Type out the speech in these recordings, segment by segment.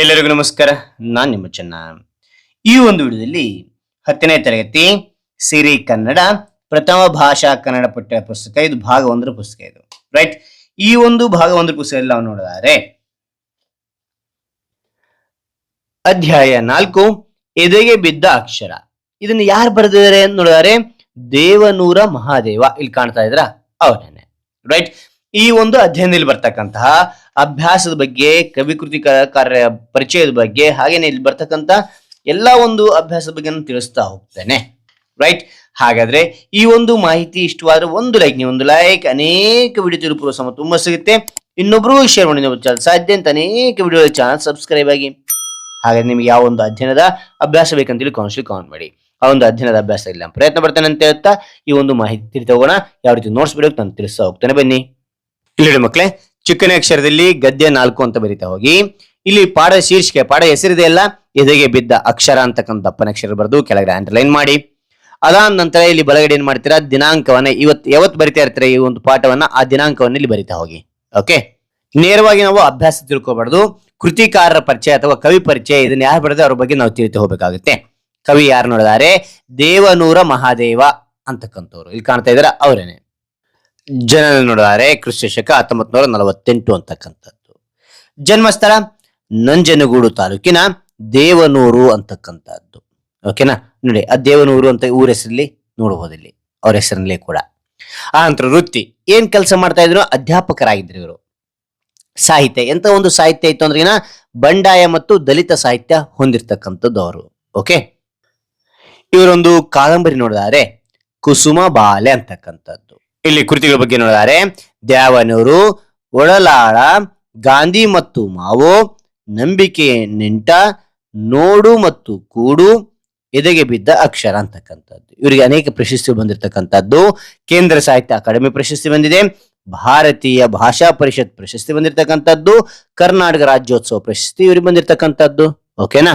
ಎಲ್ಲರಿಗೂ ನಮಸ್ಕಾರ. ನಾನು ನಿಮ್ಮ ಚೆನ್ನ. ಈ ಒಂದು ವಿಡಿಯೋದಲ್ಲಿ ಹತ್ತನೇ ತರಗತಿ ಸಿರಿ ಕನ್ನಡ, ಪ್ರಥಮ ಭಾಷಾ ಕನ್ನಡ ಪಠ್ಯ ಪುಸ್ತಕ, ಇದು ಭಾಗ ಒಂದರ ಪುಸ್ತಕ ಇದು. ರೈಟ್ ಈ ಒಂದು ಭಾಗ ಒಂದರ ಪುಸ್ತಕದಲ್ಲಿ ನಾವು ನೋಡಿದರೆ, ಅಧ್ಯಾಯ ನಾಲ್ಕು, ಎದೆಗೆ ಬಿದ್ದ ಅಕ್ಷರ. ಇದನ್ನು ಯಾರು ಬರೆದಿದ್ದಾರೆ ಅಂತ ನೋಡಿದರೆ, ದೇವನೂರ ಮಹಾದೇವ. ಇಲ್ಲಿ ಕಾಣ್ತಾ ಇದ್ರ ಅವರೇನೆ. ರೈಟ್ ಈ ಒಂದು ಅಧ್ಯಯನದಲ್ಲಿ ಬರ್ತಕ್ಕಂತಹ ಅಭ್ಯಾಸದ ಬಗ್ಗೆ, ಕವಿಕೃತಿ ಕಾರ್ಯ ಪರಿಚಯದ ಬಗ್ಗೆ, ಹಾಗೇನೆ ಇಲ್ಲಿ ಬರ್ತಕ್ಕಂತ ಎಲ್ಲ ಒಂದು ಅಭ್ಯಾಸದ ಬಗ್ಗೆ ತಿಳಿಸ್ತಾ ಹೋಗ್ತೇನೆ. ರೈಟ್ ಹಾಗಾದ್ರೆ ಈ ಒಂದು ಮಾಹಿತಿ ಇಷ್ಟವಾದ್ರೆ ಒಂದು ಲೈಕ್ ನೀವು ಒಂದು ಲೈಕ್ ಅನೇಕ ವಿಡಿಯೋ ತಿರುಪುವ ಸಮ ತುಂಬಾ ಸಿಗುತ್ತೆ. ಇನ್ನೊಬ್ರು ಶೇರ್ ಮಾಡಿ ನೀವು ಚಾನಲ್ ಸಾಧ್ಯ ಅಂತ ಅನೇಕ ವಿಡಿಯೋ ಚಾನಲ್ ಸಬ್ಸ್ಕ್ರೈಬ್ ಆಗಿ. ಹಾಗಾದ್ರೆ ನಿಮ್ಗೆ ಯಾವ ಒಂದು ಅಧ್ಯಯನದ ಅಭ್ಯಾಸ ಬೇಕಂತೇಳಿ ಕೌನ್ಸಿಲ್ ಕಾಮೆಂಟ್ ಮಾಡಿ. ಆ ಒಂದು ಅಧ್ಯಯನದ ಅಭ್ಯಾಸ ಇಲ್ಲ ಪ್ರಯತ್ನ ಪಡ್ತೇನೆ ಅಂತ ಹೇಳ್ತಾ ಈ ಒಂದು ಮಾಹಿತಿ ತಿಳಿತೋಗೋಣ ಯಾವ ರೀತಿ ನೋಟ್ಸ್ ಬಿಡೋಕೆ ನಾನು ತಿಳಿಸ್ತಾ ಹೋಗ್ತೇನೆ ಬನ್ನಿ. ಇಲ್ಲಿ ಮಕ್ಕಳೇ ಚಿಕ್ಕನೇ ಅಕ್ಷರದಲ್ಲಿ ಗದ್ಯ ನಾಲ್ಕು ಅಂತ ಬರಿತಾ ಹೋಗಿ. ಇಲ್ಲಿ ಪಾಠ ಶೀರ್ಷಿಕೆ, ಪಾಠ ಹೆಸರಿದೆ ಅಲ್ಲ? ಎದೆಗೆ ಬಿದ್ದ ಅಕ್ಷರ ಅಂತಕ್ಕಂಥ ದಪ್ಪನ ಅಕ್ಷರ ಬರೆದು ಕೆಳಗಡೆ ಅಂಡರ್ಲೈನ್ ಮಾಡಿ. ಅದಾದ ನಂತರ ಇಲ್ಲಿ ಬಲಗಡೆ ಏನ್ ಮಾಡ್ತೀರಾ? ದಿನಾಂಕವನ್ನ ಇವತ್ತು ಯಾವತ್ತು ಬರಿತಾ ಇರ್ತೀರಾ ಈ ಒಂದು ಪಾಠವನ್ನ? ಆ ದಿನಾಂಕವನ್ನ ಇಲ್ಲಿ ಬರಿತಾ ಹೋಗಿ. ಓಕೆ ನೇರವಾಗಿ ನಾವು ಅಭ್ಯಾಸ ತಿಳ್ಕೊಬಾರ್ದು. ಕೃತಿಕಾರರ ಪರಿಚಯ ಅಥವಾ ಕವಿ ಪರಿಚಯ, ಇದನ್ನ ಯಾರು ಬರೆದ ಅವ್ರ ಬಗ್ಗೆ ನಾವು ತಿಳಿತಾ ಹೋಗ್ಬೇಕಾಗುತ್ತೆ. ಕವಿ ಯಾರು ನೋಡಿದಾರೆ? ದೇವನೂರ ಮಹಾದೇವ ಅಂತಕ್ಕಂಥವ್ರು. ಇಲ್ಲಿ ಕಾಣ್ತಾ ಇದಾರೆ ಅವರೇನೆ. ಜನ ನೋಡಿದರೆ ಕ್ರಿಸ್ತ ಶಕ ಹತ್ತೊಂಬತ್ ನೂರ ನಲವತ್ತೆಂಟು ಅಂತಕ್ಕಂಥದ್ದು. ಜನ್ಮಸ್ಥಳ ನಂಜನಗೂಡು ತಾಲೂಕಿನ ದೇವನೂರು ಅಂತಕ್ಕಂಥದ್ದು. ಓಕೆನಾ ನೋಡಿ, ಆ ದೇವನೂರು ಅಂತ ಊರ ಹೆಸರಲ್ಲಿ ನೋಡಬಹುದು ಇಲ್ಲಿ. ಅವ್ರ ಹೆಸರಿನಲ್ಲೇ ಕೂಡ. ಆ ನಂತರ ವೃತ್ತಿ. ಏನ್ ಕೆಲಸ ಮಾಡ್ತಾ ಇದ್ರು? ಅಧ್ಯಾಪಕರಾಗಿದ್ರು ಇವರು. ಸಾಹಿತ್ಯ. ಎಂತ ಒಂದು ಸಾಹಿತ್ಯ ಇತ್ತು ಅಂದ್ರೆ ಬಂಡಾಯ ಮತ್ತು ದಲಿತ ಸಾಹಿತ್ಯ ಹೊಂದಿರ್ತಕ್ಕಂಥದ್ದು ಅವರು. ಓಕೆ ಇವರೊಂದು ಕಾದಂಬರಿ ನೋಡಿದರೆ ಕುಸುಮ ಬಾಲೆ ಅಂತಕ್ಕಂಥದ್ದು. ಇಲ್ಲಿ ಕೃತಿಗಳ ಬಗ್ಗೆ ನೋಡಿದರೆ ದ್ಯಾವನೂರು ಒಡಲಾಳ ಗಾಂಧಿ ಮತ್ತು ಮಾವೋ, ನಂಬಿಕೆ ನೆಂಟ, ನೋಡು ಮತ್ತು ಕೂಡು, ಎದೆಗೆ ಬಿದ್ದ ಅಕ್ಷರ ಅಂತಕ್ಕಂಥದ್ದು. ಇವರಿಗೆ ಅನೇಕ ಪ್ರಶಸ್ತಿ ಬಂದಿರತಕ್ಕಂಥದ್ದು. ಕೇಂದ್ರ ಸಾಹಿತ್ಯ ಅಕಾಡೆಮಿ ಪ್ರಶಸ್ತಿ ಬಂದಿದೆ. ಭಾರತೀಯ ಭಾಷಾ ಪರಿಷತ್ ಪ್ರಶಸ್ತಿ ಬಂದಿರತಕ್ಕಂಥದ್ದು. ಕರ್ನಾಟಕ ರಾಜ್ಯೋತ್ಸವ ಪ್ರಶಸ್ತಿ ಇವರಿಗೆ ಬಂದಿರತಕ್ಕಂಥದ್ದು. ಓಕೆನಾ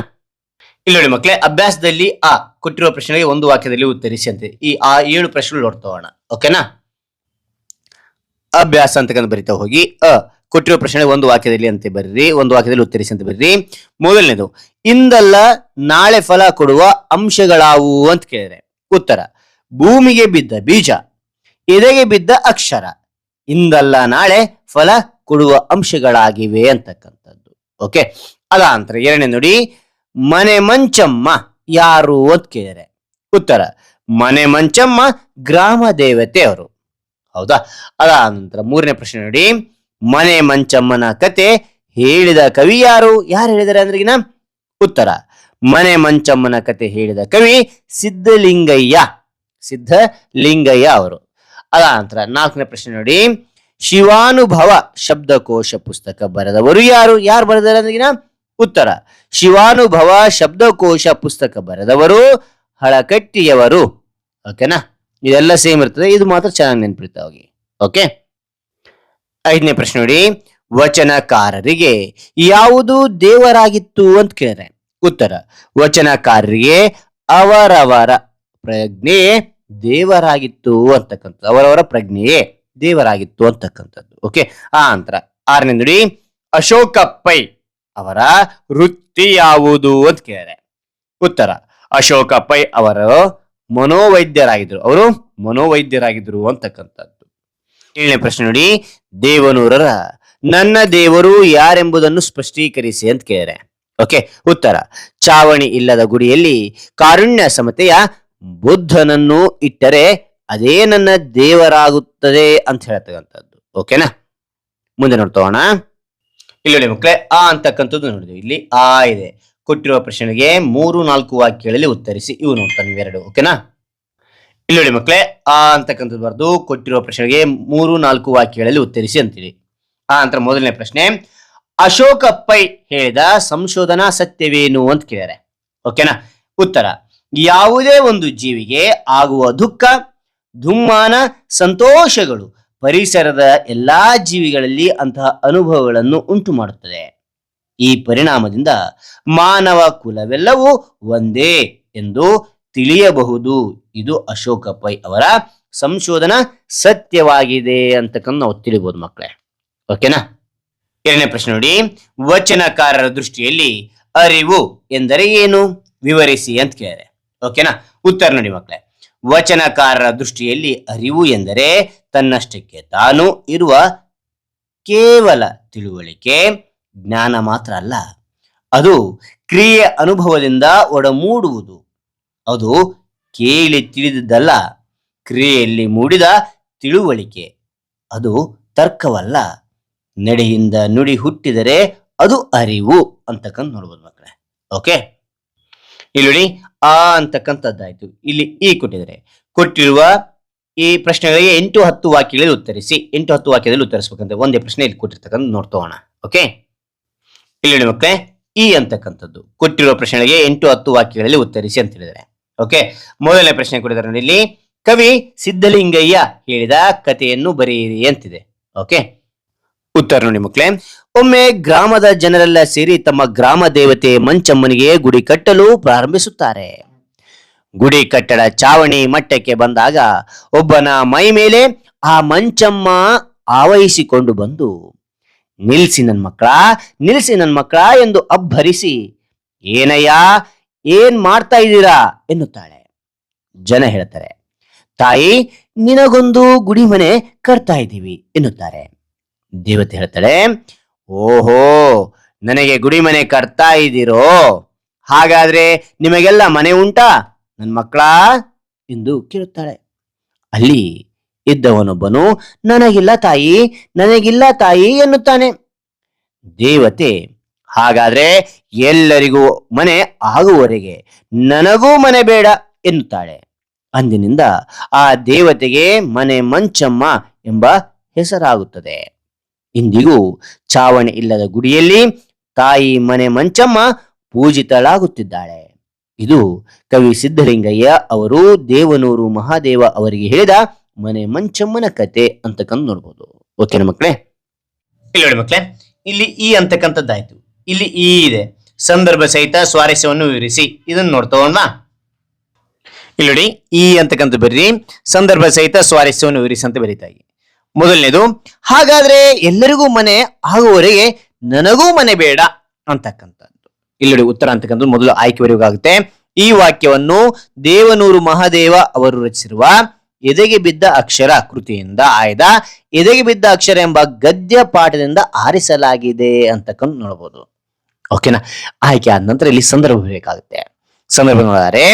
ಇಲ್ಲಿ ನೋಡಿ ಮಕ್ಕಳೇ, ಅಭ್ಯಾಸದಲ್ಲಿ ಆ ಕೊಟ್ಟಿರುವ ಪ್ರಶ್ನೆಗೆ ಒಂದು ವಾಕ್ಯದಲ್ಲಿ ಉತ್ತರಿಸಿ ಅಂತ ಈ ಆ ಏಳು ಪ್ರಶ್ನೆಗಳು ನೋಡ್ತೋಣ ಓಕೆನಾ ಅಭ್ಯಾಸ ಅಂತಕ್ಕಂಥ ಬರಿತಾ ಹೋಗಿ, ಅ ಕೊಟ್ಟಿರುವ ಪ್ರಶ್ನೆ ಒಂದು ವಾಕ್ಯದಲ್ಲಿ ಅಂತ ಬರ್ರಿ, ಒಂದು ವಾಕ್ಯದಲ್ಲಿ ಉತ್ತರಿಸಿ ಅಂತ ಬರ್ರಿ. ಮೊದಲನೇದು, ಇಂದಲ್ಲ ನಾಳೆ ಫಲ ಕೊಡುವ ಅಂಶಗಳಾವು ಅಂತ ಕೇಳಿದ್ರೆ, ಉತ್ತರ, ಭೂಮಿಗೆ ಬಿದ್ದ ಬೀಜ, ಎದೆಗೆ ಬಿದ್ದ ಅಕ್ಷರ, ಇಂದಲ್ಲ ನಾಳೆ ಫಲ ಕೊಡುವ ಅಂಶಗಳಾಗಿವೆ ಅಂತಕ್ಕಂಥದ್ದು. ಓಕೆ? ಅದ ನಂತರ ಎರಡನೇ ನೋಡಿ, ಮನೆ ಮಂಚಮ್ಮ ಯಾರು ಅಂತ ಕೇಳಿದ್ರೆ, ಉತ್ತರ, ಮನೆ ಮಂಚಮ್ಮ ಗ್ರಾಮ ದೇವತೆ ಅವರು ಹೌದಾ? ಅದ ನಂತರ ಮೂರನೇ ಪ್ರಶ್ನೆ ನೋಡಿ. ಮನೆ ಮಂಚಮ್ಮನ ಕತೆ ಹೇಳಿದ ಕವಿ ಯಾರು? ಯಾರು ಹೇಳಿದಾರೆ ಅಂದ್ರಿಗಿನ? ಉತ್ತರ. ಮನೆ ಮಂಚಮ್ಮನ ಕತೆ ಹೇಳಿದ ಕವಿ ಸಿದ್ಧಲಿಂಗಯ್ಯ. ಸಿದ್ಧಲಿಂಗಯ್ಯ ಅವರು. ಅದ ನಂತರ ನಾಲ್ಕನೇ ಪ್ರಶ್ನೆ ನೋಡಿ. ಶಿವಾನುಭವ ಶಬ್ದಕೋಶ ಪುಸ್ತಕ ಬರೆದವರು ಯಾರು? ಯಾರು ಬರೆದಾರೆ ಅಂದ್ರಿಗಿನ? ಉತ್ತರ. ಶಿವಾನುಭವ ಶಬ್ದಕೋಶ ಪುಸ್ತಕ ಬರೆದವರು ಹಳಕಟ್ಟಿಯವರು. ಓಕೆನಾ? ಇದೆಲ್ಲ ಸೇಮ್ ಇರ್ತದೆ. ಇದು ಮಾತ್ರ ಚೆನ್ನಾಗಿ ನೆನಪಿರುತ್ತೆ ಓಕೆ ಐದನೇ ಪ್ರಶ್ನೆ ನೋಡಿ. ವಚನಕಾರರಿಗೆ ಯಾವುದು ದೇವರಾಗಿತ್ತು ಅಂತ ಕೇಳಿದ್ರೆ? ಉತ್ತರ, ವಚನಕಾರರಿಗೆ ಅವರವರ ಪ್ರಜ್ಞೆ ದೇವರಾಗಿತ್ತು ಅಂತಕ್ಕಂಥದ್ದು. ಅವರವರ ಪ್ರಜ್ಞೆಯೇ ದೇವರಾಗಿತ್ತು ಅಂತಕ್ಕಂಥದ್ದು. ಓಕೆ ಆ ನಂತರ ಆರನೇ ನೋಡಿ. ಅಶೋಕ ಪೈ ಅವರ ವೃತ್ತಿ ಯಾವುದು ಅಂತ ಕೇಳಿದ್ರೆ? ಉತ್ತರ ಅಶೋಕ ಪೈ ಅವರು ಮನೋವೈದ್ಯರಾಗಿದ್ರು. ಅವರು ಮನೋವೈದ್ಯರಾಗಿದ್ರು ಅಂತಕ್ಕಂಥದ್ದು. ಏಳನೇ ಪ್ರಶ್ನೆ ನೋಡಿ, ದೇವನೂರರ ನನ್ನ ದೇವರು ಯಾರೆಂಬುದನ್ನು ಸ್ಪಷ್ಟೀಕರಿಸಿ ಅಂತ ಕೇಳಿದ್ರೆ. ಓಕೆ, ಉತ್ತರ. ಚಾವಣಿ ಇಲ್ಲದ ಗುಡಿಯಲ್ಲಿ ಕಾರುಣ್ಯ ಸಮತೆಯ ಬುದ್ಧನನ್ನು ಇಟ್ಟರೆ ಅದೇ ನನ್ನ ದೇವರಾಗುತ್ತದೆ ಅಂತ ಹೇಳ್ತಕ್ಕಂಥದ್ದು. ಓಕೆನಾ? ಮುಂದೆ ನೋಡ್ತೋಣ ಇಲ್ಲಿ ಮಕ್ಕಳೇ, ಆ ಅಂತಕ್ಕಂಥದ್ದು ನೋಡಿದ್ವಿ. ಇಲ್ಲಿ ಆ ಇದೆ. ಕೊಟ್ಟಿರುವ ಪ್ರಶ್ನೆಗೆ ಮೂರು, ನಾಲ್ಕು ವಾಕ್ಯಗಳಲ್ಲಿ ಉತ್ತರಿಸಿ ಇವು ನೋಡ್ತಾನೆ ಇವೆರಡು ಓಕೆನಾ? ಇಲ್ಲಿ ನೋಡಿ ಮಕ್ಕಳೇ ಆ ಅಂತಕ್ಕಂಥದ್ದು ಬರೆದು ಕೊಟ್ಟಿರುವ ಪ್ರಶ್ನೆಗೆ ಮೂರು, ನಾಲ್ಕು ವಾಕ್ಯಗಳಲ್ಲಿ ಉತ್ತರಿಸಿ ಅಂತೀರಿ ಆ ನಂತರ ಮೊದಲನೇ ಪ್ರಶ್ನೆ ಅಶೋಕ ಪೈ ಹೇಳಿದ ಸಂಶೋಧನಾ ಸತ್ಯವೇನು ಅಂತ ಕೇಳಿದ್ದಾರೆ ಓಕೆನಾ? ಉತ್ತರ, ಯಾವುದೇ ಒಂದು ಜೀವಿಗೆ ಆಗುವ ದುಃಖ ದುಮ್ಮಾನ ಸಂತೋಷಗಳು ಪರಿಸರದ ಎಲ್ಲಾ ಜೀವಿಗಳಲ್ಲಿ ಅಂತಹ ಅನುಭವಗಳನ್ನು ಉಂಟು ಮಾಡುತ್ತದೆ ಈ ಪರಿಣಾಮದಿಂದ ಮಾನವ ಕುಲವೆಲ್ಲವೂ ಒಂದೇ ಎಂದು ತಿಳಿಯಬಹುದು. ಇದು ಅಶೋಕ ಪೈ ಅವರ ಸಂಶೋಧನಾ ಸತ್ಯವಾಗಿದೆ ಅಂತಕ್ಕಂಥ ನಾವು ತಿಳಿಬಹುದು ಮಕ್ಕಳೇ. ಓಕೆನಾ? ಎರಡನೇ ಪ್ರಶ್ನೆ ನೋಡಿ. ವಚನಕಾರರ ದೃಷ್ಟಿಯಲ್ಲಿ ಅರಿವು ಎಂದರೆ ಏನು? ವಿವರಿಸಿ ಅಂತ ಕೇಳಿದೆ. ಓಕೆನಾ? ಉತ್ತರ ನೋಡಿ ಮಕ್ಕಳೇ. ವಚನಕಾರರ ದೃಷ್ಟಿಯಲ್ಲಿ ಅರಿವು ಎಂದರೆ ತನ್ನಷ್ಟಕ್ಕೆ ತಾನು ಇರುವ ಕೇವಲ ತಿಳುವಳಿಕೆ ಜ್ಞಾನ ಮಾತ್ರ ಅಲ್ಲ, ಅದು ಕ್ರಿಯೆ ಅನುಭವದಿಂದ ಒಡಮೂಡುವುದು. ಅದು ಕೇಳಿ ತಿಳಿದಿದ್ದಲ್ಲ, ಕ್ರಿಯೆಯಲ್ಲಿ ಮೂಡಿದ ತಿಳುವಳಿಕೆ. ಅದು ತರ್ಕವಲ್ಲ, ನಡೆಯಿಂದ ನುಡಿ ಹುಟ್ಟಿದರೆ ಅದು ಅರಿವು ಅಂತಕ್ಕಂಥ ನೋಡ್ಬೋದು ಮಕ್ಕಳೇ. ಓಕೆ? ಇಲ್ಲಿ ನೋಡಿ, ಆ ಅಂತಕ್ಕಂಥದ್ದಾಯ್ತು. ಇಲ್ಲಿ ಈ ಕೊಟ್ಟಿದ್ದಾರೆ. ಕೊಟ್ಟಿರುವ ಈ ಪ್ರಶ್ನೆಗಳಿಗೆ ಎಂಟು ಹತ್ತು ವಾಕ್ಯಗಳಲ್ಲಿ ಉತ್ತರಿಸಿ, ಎಂಟು ಹತ್ತು ವಾಕ್ಯದಲ್ಲಿ ಉತ್ತರಿಸ್ಬೇಕಂತ ಒಂದೇ ಪ್ರಶ್ನೆ ಇಲ್ಲಿ ಕೊಟ್ಟಿರ್ತಕ್ಕಂಥ ನೋಡ್ತೋಣ ಓಕೆ? ಇಲ್ಲಿ ಮಕ್ಕಳೇ, ಈ ಅಂತಕ್ಕಂಥದ್ದು. ಕೊಟ್ಟಿರುವ ಪ್ರಶ್ನೆಗಳಿಗೆ ಎಂಟು ಹತ್ತು ವಾಕ್ಯಗಳಲ್ಲಿ ಉತ್ತರಿಸಿ ಅಂತ ಹೇಳಿದ್ದಾರೆ. ಓಕೆ ಮೊದಲನೇ ಪ್ರಶ್ನೆ ನೋಡಿ ಇಲ್ಲಿ. ಕವಿ ಸಿದ್ಧಲಿಂಗಯ್ಯ ಹೇಳಿದ ಕಥೆಯನ್ನು ಬರೆಯಿರಿ ಅಂತಿದೆ. ಓಕೆ ಉತ್ತರ ನೋಡಿ ಮಕ್ಕಳೇ. ಒಮ್ಮೆ ಗ್ರಾಮದ ಜನರೆಲ್ಲ ಸೇರಿ ತಮ್ಮ ಗ್ರಾಮ ದೇವತೆ ಮಂಚಮ್ಮನಿಗೆ ಗುಡಿ ಕಟ್ಟಲು ಪ್ರಾರಂಭಿಸುತ್ತಾರೆ. ಗುಡಿ ಕಟ್ಟಡ ಚಾವಣಿ ಮಟ್ಟಕ್ಕೆ ಬಂದಾಗ ಒಬ್ಬನ ಮೈ ಮೇಲೆ ಆ ಮಂಚಮ್ಮ ಆವಹಿಸಿಕೊಂಡು ಬಂದು ನಿಲ್ಸಿ ನನ್ನ ಮಕ್ಕಳ ನಿಲ್ಸಿ ನನ್ನ ಮಕ್ಕಳ ಎಂದು ಅಬ್ಬರಿಸಿ, ಏನಯ್ಯ, ಏನ್ ಮಾಡ್ತಾ ಇದ್ದೀರಾ? ಎನ್ನುತ್ತಾಳೆ. ಜನ ಹೇಳ್ತಾರೆ, ತಾಯಿ, ನಿನಗೊಂದು ಗುಡಿ ಮನೆ ಕಟ್ತಾ ಇದ್ದೀವಿ, ಎನ್ನುತ್ತಾರೆ. ದೇವತೆ ಹೇಳ್ತಾಳೆ, ಓಹೋ, ನನಗೆ ಗುಡಿ ಮನೆ ಕಟ್ತಾ ಇದ್ದೀರೋ? ಹಾಗಾದ್ರೆ ನಿಮಗೆಲ್ಲ ಮನೆ ಉಂಟಾ, ನನ್ ಮಕ್ಕಳ ಎಂದು ಕೇಳುತ್ತಾಳೆ. ಅಲ್ಲಿ ಇದ್ದವನೊಬ್ಬನು, ನನಗಿಲ್ಲ ತಾಯಿ ನನಗಿಲ್ಲ ತಾಯಿ ಎನ್ನುತ್ತಾನೆ. ದೇವತೆ, ಹಾಗಾದ್ರೆ ಎಲ್ಲರಿಗೂ ಮನೆ ಆಗುವವರೆಗೆ ನನಗೂ ಮನೆ ಬೇಡ ಎನ್ನುತ್ತಾಳೆ. ಅಂದಿನಿಂದ ಆ ದೇವತೆಗೆ ಮನೆ ಮಂಚಮ್ಮ ಎಂಬ ಹೆಸರಾಗುತ್ತದೆ. ಇಂದಿಗೂ ಚಾವಣಿ ಇಲ್ಲದ ಗುಡಿಯಲ್ಲಿ ತಾಯಿ ಮನೆ ಮಂಚಮ್ಮ ಪೂಜಿತಳಾಗುತ್ತಿದ್ದಾಳೆ. ಇದು ಕವಿ ಸಿದ್ಧಲಿಂಗಯ್ಯ ಅವರು ದೇವನೂರು ಮಹಾದೇವ ಅವರಿಗೆ ಹೇಳಿದ ಮನೆ ಮಂಚಮ್ಮನ ಕತೆ ಅಂತಕ್ಕಂತ ನೋಡ್ಬೋದು. ಓಕೆನಾ ಮಕ್ಕಳೇ ಇಲ್ಲಿ ನೋಡಿ ಮಕ್ಕಳೇ ಇಲ್ಲಿ ಈ ಅಂತಕ್ಕಂಥದ್ದಾಯ್ತು. ಇಲ್ಲಿ ಈ ಇದೆ. ಸಂದರ್ಭ ಸಹಿತ ಸ್ವಾರಸ್ಯವನ್ನು ವಿವರಿಸಿ. ಇದನ್ನ ನೋಡ್ತವಲ್ವಾ ಇಲ್ಲಿ ನೋಡಿ, ಈ ಅಂತಕ್ಕಂಥ ಬರ್ರಿ. ಸಂದರ್ಭ ಸಹಿತ ಸ್ವಾರಸ್ಯವನ್ನು ವಿವರಿಸಿ ಅಂತ ಬರೀತಾಯಿ ಮೊದಲನೇದು, ಹಾಗಾದ್ರೆ ಎಲ್ಲರಿಗೂ ಮನೆ ಆಗುವವರೆಗೆ ನನಗೂ ಮನೆ ಬೇಡ ಅಂತಕ್ಕಂಥದ್ದು. ಇಲ್ಲಿ ನೋಡಿ ಉತ್ತರ ಅಂತಕ್ಕಂಥದ್ದು ಮೊದಲು ಆಯ್ಕೆವರೆಗಾಗುತ್ತೆ ಈ ವಾಕ್ಯವನ್ನು ದೇವನೂರು ಮಹಾದೇವ ಅವರು ರಚಿಸಿರುವ ಎದೆಗೆ ಬಿದ್ದ ಅಕ್ಷರ ಕೃತಿಯಿಂದ ಆಯ್ದ, ಎದೆಗೆ ಬಿದ್ದ ಅಕ್ಷರ ಎಂಬ ಗದ್ಯ ಪಾಠದಿಂದ ಆರಿಸಲಾಗಿದೆ ಅಂತಕ್ಕಂಥ ನೋಡಬಹುದು ಓಕೆನಾ ಆಯ್ಕೆ ಆದ ನಂತರ ಇಲ್ಲಿ ಸಂದರ್ಭ ಬೇಕಾಗುತ್ತೆ ಸಂದರ್ಭ ನೋಡಿದರೆ,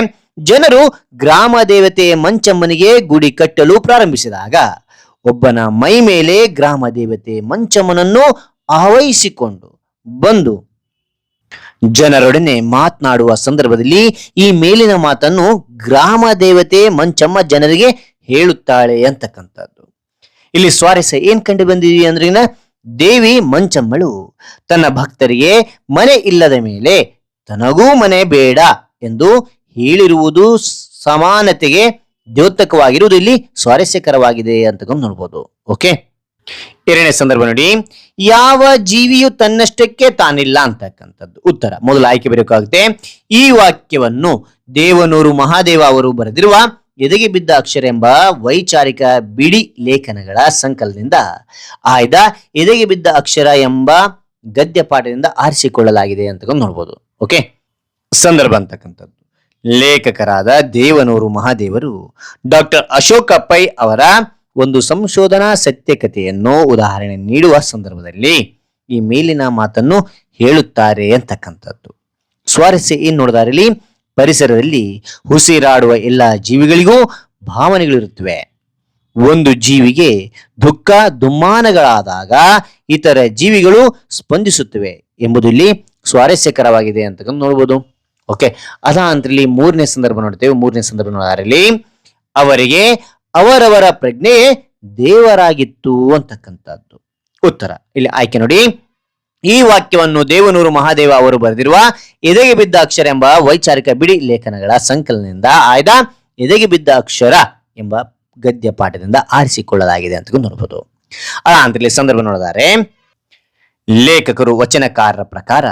ಜನರು ಗ್ರಾಮ ದೇವತೆ ಮಂಚಮ್ಮನಿಗೆ ಗುಡಿ ಕಟ್ಟಲು ಪ್ರಾರಂಭಿಸಿದಾಗ, ಒಬ್ಬನ ಮೈ ಮೇಲೆ ಗ್ರಾಮ ದೇವತೆ ಮಂಚಮ್ಮನನ್ನು ಆವಹಿಸಿಕೊಂಡು ಬಂದು, ಜನರೊಡನೆ ಮಾತನಾಡುವ ಸಂದರ್ಭದಲ್ಲಿ ಈ ಮೇಲಿನ ಮಾತನ್ನು ಗ್ರಾಮ ದೇವತೆ ಮಂಚಮ್ಮ ಜನರಿಗೆ ಹೇಳುತ್ತಾಳೆ ಅಂತಕ್ಕಂಥದ್ದು. ಇಲ್ಲಿ ಸ್ವಾರಸ್ಯ ಏನ್ ಕಂಡು ಬಂದಿದೀವಿ ಅಂದ್ರಿನ ದೇವಿ ಮಂಚಮ್ಮಳು ತನ್ನ ಭಕ್ತರಿಗೆ ಮನೆ ಇಲ್ಲದ ಮೇಲೆ ತನಗೂ ಮನೆ ಬೇಡ ಎಂದು ಹೇಳಿರುವುದು ಸಮಾನತೆಗೆ ದ್ಯೋತಕವಾಗಿರುವುದು ಇಲ್ಲಿ ಸ್ವಾರಸ್ಯಕರವಾಗಿದೆ ಅಂತಕೊಂಡು ನೋಡ್ಬೋದು. ಓಕೆ? ಎರಡನೇ ಸಂದರ್ಭ ನೋಡಿ. ಯಾವ ಜೀವಿಯು ತನ್ನಷ್ಟಕ್ಕೆ ತಾನಿಲ್ಲ ಅಂತಕ್ಕಂಥದ್ದು. ಉತ್ತರ. ಮೊದಲು ಆಯ್ಕೆ ಬರಬೇಕಾಗುತ್ತೆ ಈ ವಾಕ್ಯವನ್ನು ದೇವನೂರು ಮಹಾದೇವ ಅವರು ಬರೆದಿರುವ ಎದೆಗೆ ಬಿದ್ದ ಅಕ್ಷರ ಎಂಬ ವೈಚಾರಿಕ ಬಿಡಿ ಲೇಖನಗಳ ಸಂಕಲನದಿಂದ ಆಯ್ದ ಎದೆಗೆ ಬಿದ್ದ ಅಕ್ಷರ ಎಂಬ ಗದ್ಯ ಪಾಠದಿಂದ ಆರಿಸಿಕೊಳ್ಳಲಾಗಿದೆ ಅಂತ ನೋಡ್ಬೋದು. ಓಕೆ ಸಂದರ್ಭ ಅಂತಕ್ಕಂಥದ್ದು. ಲೇಖಕರಾದ ದೇವನೂರು ಮಹಾದೇವರು ಡಾಕ್ಟರ್ ಅಶೋಕ ಪೈ ಅವರ ಒಂದು ಸಂಶೋಧನಾ ಸತ್ಯಕತೆಯನ್ನು ಉದಾಹರಣೆ ನೀಡುವ ಸಂದರ್ಭದಲ್ಲಿ ಈ ಮೇಲಿನ ಮಾತನ್ನು ಹೇಳುತ್ತಾರೆ ಅಂತಕ್ಕಂಥದ್ದು. ಸ್ವಾರಸ್ಯ ಏನ್ ನೋಡಿದಾರೆ ಇಲ್ಲಿ ಪರಿಸರದಲ್ಲಿ ಉಸಿರಾಡುವ ಎಲ್ಲ ಜೀವಿಗಳಿಗೂ ಭಾವನೆಗಳಿರುತ್ತವೆ. ಒಂದು ಜೀವಿಗೆ ದುಃಖ ದುಮ್ಮಾನಗಳಾದಾಗ ಇತರ ಜೀವಿಗಳು ಸ್ಪಂದಿಸುತ್ತವೆ ಎಂಬುದು ಇಲ್ಲಿ ಸ್ವಾರಸ್ಯಕರವಾಗಿದೆ ಅಂತಕ್ಕಂಥ ನೋಡ್ಬೋದು. ಓಕೆ ಅದ ಅಂತ ಇಲ್ಲಿ ಮೂರನೇ ಸಂದರ್ಭ ನೋಡ್ತೇವೆ. ಮೂರನೇ ಸಂದರ್ಭ ನೋಡಿದ್ರೆ ಅವರಿಗೆ ಅವರವರ ಪ್ರಜ್ಞೆ ದೇವರಾಗಿತ್ತು ಅಂತಕ್ಕಂಥದ್ದು. ಉತ್ತರ. ಇಲ್ಲಿ ಆಯ್ಕೆ ನೋಡಿ. ಈ ವಾಕ್ಯವನ್ನು ದೇವನೂರು ಮಹಾದೇವ ಅವರು ಬರೆದಿರುವ ಎದೆಗೆ ಬಿದ್ದ ಅಕ್ಷರ ಎಂಬ ವೈಚಾರಿಕ ಬಿಡಿ ಲೇಖನಗಳ ಸಂಕಲನದಿಂದ ಆಯ್ದ ಎದೆಗೆ ಬಿದ್ದ ಅಕ್ಷರ ಎಂಬ ಗದ್ಯ ಪಾಠದಿಂದ ಆರಿಸಿಕೊಳ್ಳಲಾಗಿದೆ ಅಂತ ನೋಡಬಹುದು ಇಲ್ಲಿ ಸಂದರ್ಭ ನೋಡಿದರೆ, ಲೇಖಕರು ವಚನಕಾರರ ಪ್ರಕಾರ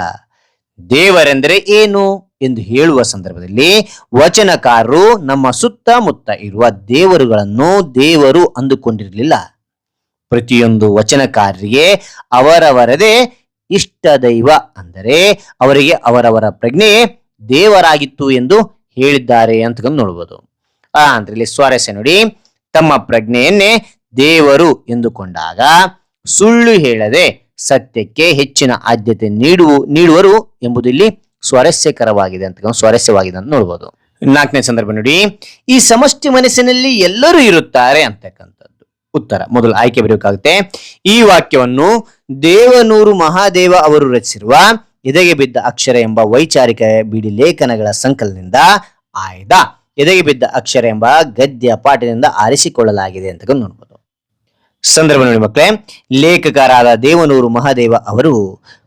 ದೇವರೆಂದರೆ ಏನು ಎಂದು ಹೇಳುವ ಸಂದರ್ಭದಲ್ಲಿ ವಚನಕಾರರು ನಮ್ಮ ಸುತ್ತಮುತ್ತ ಇರುವ ದೇವರುಗಳನ್ನು ದೇವರು ಅಂದುಕೊಂಡಿರಲಿಲ್ಲ. ಪ್ರತಿಯೊಂದು ವಚನಕಾರರಿಗೆ ಅವರವರದೇ ಇಷ್ಟ ದೈವ ಅಂದರೆ ಅವರಿಗೆ ಅವರವರ ಪ್ರಜ್ಞೆ ದೇವರಾಗಿತ್ತು ಎಂದು ಹೇಳಿದ್ದಾರೆ ಅಂತ ನೋಡ್ಬೋದು. ಆ, ಅಂದ್ರೆ ಇಲ್ಲಿ ಸ್ವಾರಸ್ಯ ನೋಡಿ. ತಮ್ಮ ಪ್ರಜ್ಞೆಯನ್ನೇ ದೇವರು ಎಂದುಕೊಂಡಾಗ ಸುಳ್ಳು ಹೇಳದೆ ಸತ್ಯಕ್ಕೆ ಹೆಚ್ಚಿನ ಆದ್ಯತೆ ನೀಡುವ, ನೀಡುವರು ಎಂಬುದು ಇಲ್ಲಿ ಸ್ವಾರಸ್ಯಕರವಾಗಿದೆ ಅಂತ ಸ್ವಾರಸ್ಯವಾಗಿದೆ ಅಂತ ನೋಡ್ಬೋದು. ನಾಲ್ಕನೇ ಸಂದರ್ಭ ನೋಡಿ. ಈ ಸಮಷ್ಟಿ ಮನಸ್ಸಿನಲ್ಲಿ ಎಲ್ಲರೂ ಇರುತ್ತಾರೆ ಅಂತಕ್ಕಂಥದ್ದು. ಉತ್ತರ. ಮೊದಲು ಆಯ್ಕೆ ಬರಬೇಕಾಗುತ್ತೆ ಈ ವಾಕ್ಯವನ್ನು ದೇವನೂರು ಮಹಾದೇವ ಅವರು ರಚಿಸಿರುವ ಎದೆಗೆ ಬಿದ್ದ ಅಕ್ಷರ ಎಂಬ ವೈಚಾರಿಕ ಬಿಡಿ ಲೇಖನಗಳ ಸಂಕಲನದಿಂದ ಆಯ್ದ. ಎದೆಗೆ ಬಿದ್ದ ಅಕ್ಷರ ಎಂಬ ಗದ್ಯ ಪಾಠದಿಂದ ಆರಿಸಿಕೊಳ್ಳಲಾಗಿದೆ ಅಂತ ನೋಡ್ಬೋದು ಸಂದರ್ಭ ನೋಡಿ ಮಕ್ಕಳೇ, ಲೇಖಕರಾದ ದೇವನೂರು ಮಹಾದೇವ ಅವರು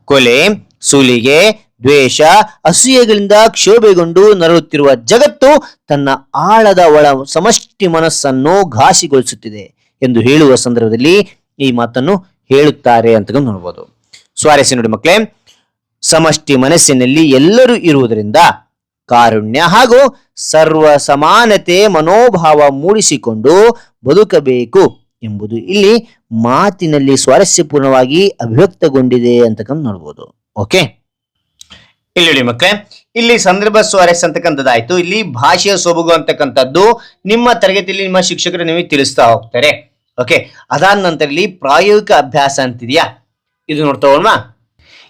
ಕೊಲೆ, ಸುಲಿಗೆ, ದ್ವೇಷ, ಅಸೂಯೆಗಳಿಂದ ಕ್ಷೋಭೆಗೊಂಡು ನರಳುತ್ತಿರುವ ಜಗತ್ತು ತನ್ನ ಆಳದ ಒಳ ಸಮಷ್ಟಿ ಮನಸ್ಸನ್ನು ಘಾಸಿಗೊಳಿಸುತ್ತಿದೆ ಎಂದು ಹೇಳುವ ಸಂದರ್ಭದಲ್ಲಿ ಈ ಮಾತನ್ನು ಹೇಳುತ್ತಾರೆ ಅಂತ ನೋಡ್ಬೋದು. ಸ್ವಾರಸ್ಯ ನೋಡಿ ಮಕ್ಕಳೇ, ಸಮಷ್ಟಿ ಮನಸ್ಸಿನಲ್ಲಿ ಎಲ್ಲರೂ ಇರುವುದರಿಂದ ಕಾರುಣ್ಯ ಹಾಗೂ ಸರ್ವ ಸಮಾನತೆ ಮನೋಭಾವ ಮೂಡಿಸಿಕೊಂಡು ಬದುಕಬೇಕು ಎಂಬುದು ಇಲ್ಲಿ ಮಾತಿನಲ್ಲಿ ಸ್ವಾರಸ್ಯಪೂರ್ಣವಾಗಿ ಅಭಿವ್ಯಕ್ತಗೊಂಡಿದೆ ಅಂತಕ್ಕಂಥ ನೋಡ್ಬೋದು. ಓಕೆ? ಇಲ್ಲಿ ನೋಡಿ ಮಕ್ಕಳೇ, ಇಲ್ಲಿ ಸಂದರ್ಭ ಸ್ವಾರಸ್ಯ ಅಂತಕ್ಕಂಥದ್ದಾಯ್ತು. ಇಲ್ಲಿ ಭಾಷೆಯ ಸೊಬಗು ಅಂತಕ್ಕಂಥದ್ದು ನಿಮ್ಮ ತರಗತಿಯಲ್ಲಿ ನಿಮ್ಮ ಶಿಕ್ಷಕರು ನಿಮಗೆ ತಿಳಿಸ್ತಾ ಹೋಗ್ತಾರೆ. ಓಕೆ ಅದಾದ ನಂತರ ಇಲ್ಲಿ ಪ್ರಾಯೋಗಿಕ ಅಭ್ಯಾಸ ಅಂತಿದೆಯಾ? ಇದು ನೋಡ್ತಾ ಹೋಗೋಣ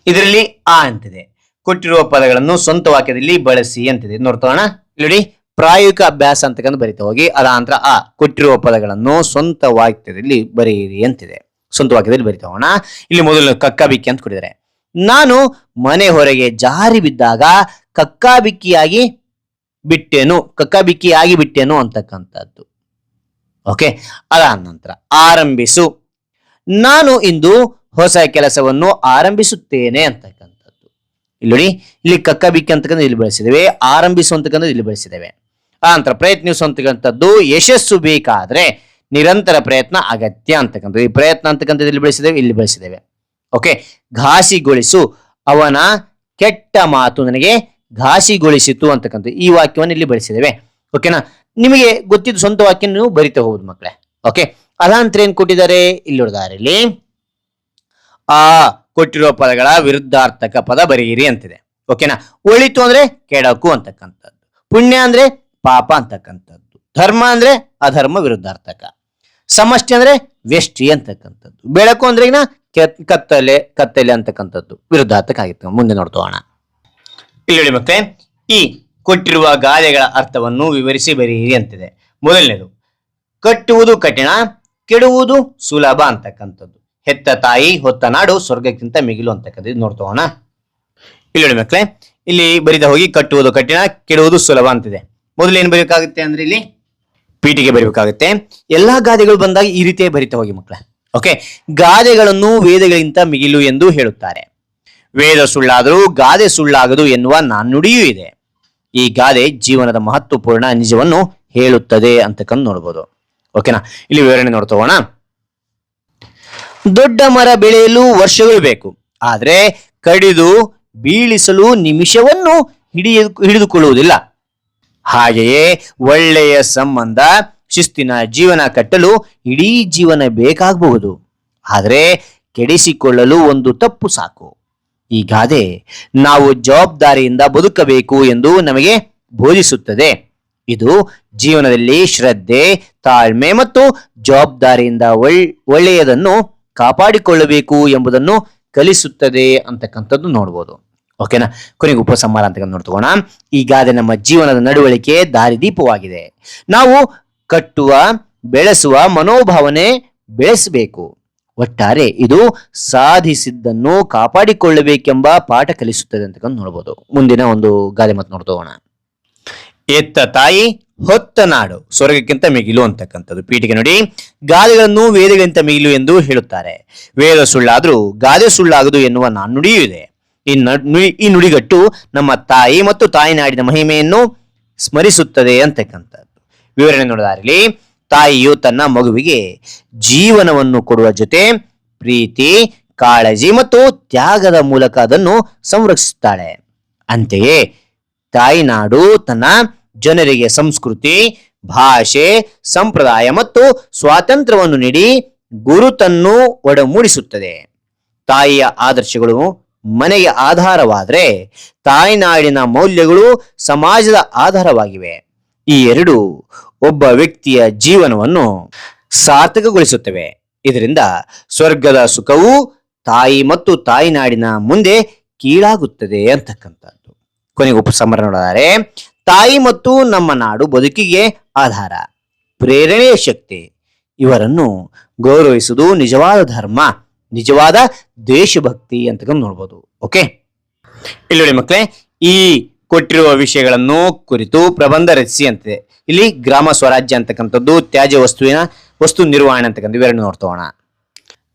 ಇದರಲ್ಲಿ ಆ ಅಂತಿದೆ. ಕೊಟ್ಟಿರುವ ಪದಗಳನ್ನು ಸ್ವಂತ ವಾಕ್ಯದಲ್ಲಿ ಬಳಸಿ ಅಂತಿದೆ. ಇದು ನೋಡ್ತಾ ಹೋಗೋಣ. ಇಲ್ಲಿ ನೋಡಿ, ಪ್ರಾಯೋಗಿಕ ಅಭ್ಯಾಸ ಅಂತಕ್ಕಂಥ ಬರಿತಾ ಹೋಗಿ, ಅದಾನಂತರ ಆ ಕೊಟ್ಟಿರುವ ಪದಗಳನ್ನು ಸ್ವಂತ ವಾಕ್ಯದಲ್ಲಿ ಬರೆಯಿರಿ ಅಂತಿದೆ. ಸ್ವಂತ ವಾಕ್ಯದಲ್ಲಿ ಬರಿತಾ ಹೋಗೋಣ. ಇಲ್ಲಿ ಮೊದಲು ಕಕ್ಕಾಬಿಕ್ಕಿ ಅಂತ ಕೊಟ್ಟಿದ್ದಾರೆ. ನಾನು ಮನೆ ಹೊರಗೆ ಜಾರಿ ಬಿದ್ದಾಗ ಕಕ್ಕಾಬಿಕ್ಕಿಯಾಗಿ ಬಿಟ್ಟೇನು ಕಕ್ಕಾಬಿಕ್ಕಿಯಾಗಿ ಬಿಟ್ಟೇನು ಅಂತಕ್ಕಂಥದ್ದು. ಓಕೆ? ಅದಾದ ನಂತರ ಆರಂಭಿಸು. ನಾನು ಇಂದು ಹೊಸ ಕೆಲಸವನ್ನು ಆರಂಭಿಸುತ್ತೇನೆ ಅಂತಕ್ಕಂಥದ್ದು. ಇಲ್ಲಿ ನೋಡಿ, ಇಲ್ಲಿ ಕಕ್ಕಬಿಕ್ಕಿ ಅಂತಕ್ಕಂಥ ಇಲ್ಲಿ ಬಳಸಿದ್ದೇವೆ, ಆರಂಭಿಸು ಅಂತಕ್ಕಂಥದ್ದು ಇಲ್ಲಿ ಬಳಸಿದ್ದೇವೆ. ಆ ನಂತರ ಪ್ರಯತ್ನಿಸು ಅಂತಕ್ಕಂಥದ್ದು, ಯಶಸ್ಸು ಬೇಕಾದ್ರೆ ನಿರಂತರ ಪ್ರಯತ್ನ ಅಗತ್ಯ ಅಂತಕ್ಕಂಥದ್ದು. ಈ ಪ್ರಯತ್ನ ಅಂತಕ್ಕಂಥದ್ದು ಇಲ್ಲಿ ಬಳಸಿದ್ದೇವೆ, ಇಲ್ಲಿ ಬೆಳೆಸಿದ್ದೇವೆ. ಓಕೆ? ಘಾಸಿಗೊಳಿಸು. ಅವನ ಕೆಟ್ಟ ಮಾತು ನನಗೆ ಘಾಸಿಗೊಳಿಸಿತು ಅಂತಕ್ಕಂಥದ್ದು. ಈ ವಾಕ್ಯವನ್ನು ಇಲ್ಲಿ ಬಳಸಿದ್ದೇವೆ. ಓಕೆನಾ? ನಿಮಗೆ ಗೊತ್ತಿದ್ದ ಸ್ವಂತ ವಾಕ್ಯ ನೀವು ಬರಿತಾ ಹೋಗುದು ಮಕ್ಕಳೇ ಓಕೆ ಅದಾಂತರ ಏನ್ ಕೊಟ್ಟಿದ್ದಾರೆ? ಇಲ್ಲಿ ಇಲ್ಲಿ. ಆ ಕೊಟ್ಟಿರೋ ಪದಗಳ ವಿರುದ್ಧಾರ್ಥಕ ಪದ ಬರೆಯಿರಿ ಅಂತಿದೆ. ಓಕೆನಾ ಒಳಿತು ಅಂದ್ರೆ ಕೆಡಕು ಅಂತಕ್ಕಂಥದ್ದು. ಪುಣ್ಯ ಅಂದ್ರೆ ಪಾಪ ಅಂತಕ್ಕಂಥದ್ದು. ಧರ್ಮ ಅಂದ್ರೆ ಅಧರ್ಮ ವಿರುದ್ಧಾರ್ಥಕ. ಸಮಷ್ಟಿ ಅಂದ್ರೆ ವ್ಯಷ್ಟಿ ಅಂತಕ್ಕಂಥದ್ದು. ಬೆಳಕು ಅಂದ್ರೆ ಕತ್ತಲೆ ಕತ್ತಲೆ ಅಂತಕ್ಕಂಥದ್ದು. ವಿರುದ್ಧಾರ್ಥಕ ಆಗಿತ್ತು ಮುಂದೆ ನೋಡ್ತೋಣ ಇಲ್ಲಿ ನೋಡಿ ಮಕ್ಕಳೇ ಈ ಕೊಟ್ಟಿರುವ ಗಾದೆಗಳ ಅರ್ಥವನ್ನು ವಿವರಿಸಿ ಬರೆಯಿರಿ ಅಂತಿದೆ. ಮೊದಲನೇದು, ಕಟ್ಟುವುದು ಕಠಿಣ, ಕೆಡುವುದು ಸುಲಭ ಅಂತಕ್ಕಂಥದ್ದು. ಹೆತ್ತ ತಾಯಿ, ಹೊತ್ತ ನಾಡು, ಸ್ವರ್ಗಕ್ಕಿಂತ ಮಿಗಿಲು ಅಂತಕ್ಕಂಥದ್ದು. ನೋಡ್ತೋಣ ಇಲ್ಲಿ ಮಕ್ಕಳೇ, ಇಲ್ಲಿ ಬರಿದ ಹೋಗಿ, ಕಟ್ಟುವುದು ಕಠಿಣ, ಕೆಡುವುದು ಸುಲಭ ಅಂತಿದೆ. ಮೊದಲು ಏನು ಬರೀಬೇಕಾಗುತ್ತೆ ಅಂದ್ರೆ ಇಲ್ಲಿ? ಪೀಠಿಗೆ ಬರೀಬೇಕಾಗುತ್ತೆ. ಎಲ್ಲಾ ಗಾದೆಗಳು ಬಂದಾಗ ಈ ರೀತಿಯೇ ಬರಿತಾ ಹೋಗಿ ಮಕ್ಕಳೇ. ಓಕೆ ಗಾದೆಗಳನ್ನು ವೇದಗಳಿಗಿಂತ ಮಿಗಿಲು ಎಂದು ಹೇಳುತ್ತಾರೆ. ವೇದ ಸುಳ್ಳಾದರೂ ಗಾದೆ ಸುಳ್ಳಾಗದು ಎನ್ನುವ ನಾಣ್ಣುಡಿಯೂ ಇದೆ. ಈ ಗಾದೆ ಜೀವನದ ಮಹತ್ವಪೂರ್ಣ ನಿಜವನ್ನು ಹೇಳುತ್ತದೆ ಅಂತಕ್ಕಂದು ನೋಡ್ಬೋದು. ಓಕೆನಾ ಇಲ್ಲಿ ವಿವರಣೆ ನೋಡ್ತೋಣ ದೊಡ್ಡ ಮರ ಬೆಳೆಯಲು ವರ್ಷಗಳು ಬೇಕು. ಆದ್ರೆ ಕಡಿದು ಬೀಳಿಸಲು ನಿಮಿಷವನ್ನು ಹಿಡಿಯ, ಹಿಡಿದುಕೊಳ್ಳುವುದಿಲ್ಲ. ಹಾಗೆಯೇ ಒಳ್ಳೆಯ ಸಂಬಂಧ, ಶಿಸ್ತಿನ ಜೀವನ ಕಟ್ಟಲು ಇಡೀ ಜೀವನ ಬೇಕಾಗಬಹುದು. ಆದರೆ ಕೆಡಿಸಿಕೊಳ್ಳಲು ಒಂದು ತಪ್ಪು ಸಾಕು. ಈ ಗಾದೆ ನಾವು ಜವಾಬ್ದಾರಿಯಿಂದ ಬದುಕಬೇಕು ಎಂದು ನಮಗೆ ಬೋಧಿಸುತ್ತದೆ. ಇದು ಜೀವನದಲ್ಲಿ ಶ್ರದ್ಧೆ, ತಾಳ್ಮೆ ಮತ್ತು ಜವಾಬ್ದಾರಿಯಿಂದ ಒಳ್ಳೆಯದನ್ನು ಕಾಪಾಡಿಕೊಳ್ಳಬೇಕು ಎಂಬುದನ್ನು ಕಲಿಸುತ್ತದೆ ಅಂತಕ್ಕಂಥದ್ದು ನೋಡ್ಬೋದು. ಓಕೆನಾ? ಕೊನೆಗೆ ಉಪಸಂಹಾರ ಅಂತ ನೋಡ್ತಗೋಣ ಈ ಗಾದೆ ನಮ್ಮ ಜೀವನದ ನಡವಳಿಕೆ ದಾರಿದೀಪವಾಗಿದೆ. ನಾವು ಕಟ್ಟುವ, ಬೆಳೆಸುವ ಮನೋಭಾವನೆ ಬೆಳೆಸಬೇಕು. ಒಟ್ಟಾರೆ ಇದು ಸಾಧಿಸಿದ್ದನ್ನು ಕಾಪಾಡಿಕೊಳ್ಳಬೇಕೆಂಬ ಪಾಠ ಕಲಿಸುತ್ತದೆ ಅಂತ ನೋಡ್ಬೋದು. ಮುಂದಿನ ಒಂದು ಗಾದೆ ಮಾತು ನೋಡ್ತೋಣ ಎತ್ತ ತಾಯಿ, ಹೊತ್ತ ನಾಡು. ಸ್ವರ್ಗಕ್ಕಿಂತ ಮಿಗಿಲು ಅಂತಕ್ಕಂಥದ್ದು. ಪೀಠಿಗೆ ನೋಡಿ, ಗಾದೆಗಳನ್ನು ವೇದಗಳಿಂತ ಮಿಗಿಲು ಎಂದು ಹೇಳುತ್ತಾರೆ. ವೇದ ಸುಳ್ಳಾದರೂ ಗಾದೆ ಸುಳ್ಳಾಗದು ಎನ್ನುವ ನಾಣ್ಣುಡಿಯೂ ಇದೆ. ಈ ಈ ನುಡಿಗಟ್ಟು ನಮ್ಮ ತಾಯಿ ಮತ್ತು ತಾಯಿನಾಡಿನ ಮಹಿಮೆಯನ್ನು ಸ್ಮರಿಸುತ್ತದೆ ಅಂತಕ್ಕಂಥದ್ದು. ವಿವರಣೆ ನೋಡಿದಾರಲ್ಲಿ ತಾಯಿಯು ತನ್ನ ಮಗುವಿಗೆ ಜೀವನವನ್ನು ಕೊಡುವ ಜೊತೆ ಪ್ರೀತಿ, ಕಾಳಜಿ ಮತ್ತು ತ್ಯಾಗದ ಮೂಲಕ ಅದನ್ನು ಸಂರಕ್ಷಿಸುತ್ತಾಳೆ. ಅಂತೆಯೇ ತಾಯಿನಾಡು ತನ್ನ ಜನರಿಗೆ ಸಂಸ್ಕೃತಿ, ಭಾಷೆ, ಸಂಪ್ರದಾಯ ಮತ್ತು ಸ್ವಾತಂತ್ರ್ಯವನ್ನು ನೀಡಿ ಗುರುತನ್ನು ಒಡಮೂಡಿಸುತ್ತದೆ. ತಾಯಿಯ ಆದರ್ಶಗಳು ಮನೆಗೆ ಆಧಾರವಾದರೆ ತಾಯ್ನಾಡಿನ ಮೌಲ್ಯಗಳು ಸಮಾಜದ ಆಧಾರವಾಗಿವೆ. ಈ ಎರಡು ಒಬ್ಬ ವ್ಯಕ್ತಿಯ ಜೀವನವನ್ನು ಸಾರ್ಥಕಗೊಳಿಸುತ್ತವೆ. ಇದರಿಂದ ಸ್ವರ್ಗದ ಸುಖವು ತಾಯಿ ಮತ್ತು ತಾಯಿನಾಡಿನ ಮುಂದೆ ಕೀಳಾಗುತ್ತದೆ ಅಂತಕ್ಕಂಥದ್ದು. ಕೊನೆಗೆ ಉಪಸಂಹಾರ ನೋಡಿದರೆ ತಾಯಿ ಮತ್ತು ನಮ್ಮ ನಾಡು ಬದುಕಿಗೆ ಆಧಾರ, ಪ್ರೇರಣೆಯ ಶಕ್ತಿ. ಇವರನ್ನು ಗೌರವಿಸುವುದು ನಿಜವಾದ ಧರ್ಮ, ನಿಜವಾದ ದೇಶಭಕ್ತಿ ಅಂತಕ್ಕಂಥ ನೋಡ್ಬೋದು. ಓಕೆ? ಇಲ್ಲಿ ನೋಡಿ ಮಕ್ಕಳೇ, ಈ ಕೊಟ್ಟಿರುವ ವಿಷಯಗಳನ್ನು ಕುರಿತು ಪ್ರಬಂಧ ರಚಿಸಿ ಅಂತಿದೆ ಇಲ್ಲಿ ಗ್ರಾಮ ಸ್ವರಾಜ್ಯ ಅಂತಕ್ಕಂಥದ್ದು ತ್ಯಾಜ್ಯ ವಸ್ತುವಿನ ವಸ್ತು ನಿರ್ವಹಣೆ ಅಂತಕ್ಕಂಥ ಇವೆರಡು ನೋಡ್ತೋಣ